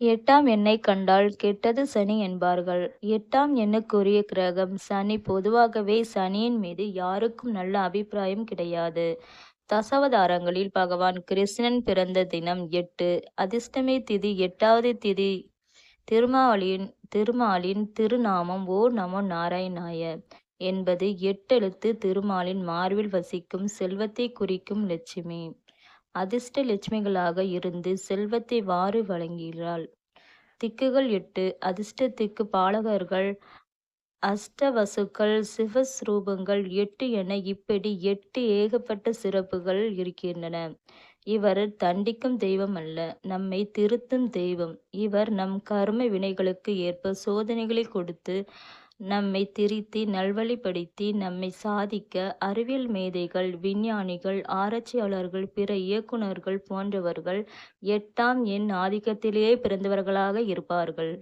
எட்டாம் எண்ணை கண்டால் கெட்டது சனி என்பார்கள். எட்டாம் எண்ணுக்குரிய கிரகம் சனி. பொதுவாகவே சனியின் மீது யாருக்கும் நல்ல அபிப்பிராயம் கிடையாது. தசவதாரங்களில் பகவான் கிருஷ்ணன் பிறந்த தினம் எட்டு. அதிர்ஷ்டமி திதி எட்டாவது திதி திருமாவளியின் திருமாலின் திருநாமம் ஓ நமோ நாராயணாய என்பது எட்டெழுத்து திருமாலின் மார்பில் வசிக்கும் செல்வத்தை குறிக்கும் லட்சுமி. அதிர்ஷ்ட லட்சுமிகளாக இருந்து செல்வத்தை வாரி வழங்குகிறாள். திக்குகள் எட்டு. அதிர்ஷ்ட திக்கு பாலகர்கள் அஷ்டவசுக்கள் சிவஸ்ரூபங்கள் எட்டு என இப்படி எட்டு ஏகப்பட்ட சிறப்புகள் இருக்கின்றன. இவர் தண்டிக்கும் தெய்வம் அல்ல நம்மை திருத்தும் தெய்வம். இவர் நம் கர்ம வினைகளுக்கு ஏற்ப சோதனைகளை கொடுத்து நம்மை திருத்தி நல்வழிப்படுத்தி நம்மை சாதிக்க அறிவியல் மேதைகள் விஞ்ஞானிகள் ஆராய்ச்சியாளர்கள் பிற இயக்குனர்கள் போன்றவர்கள் எட்டாம் எண் ஆதிக்கத்திலேயே பிறந்தவர்களாக இருப்பார்கள்.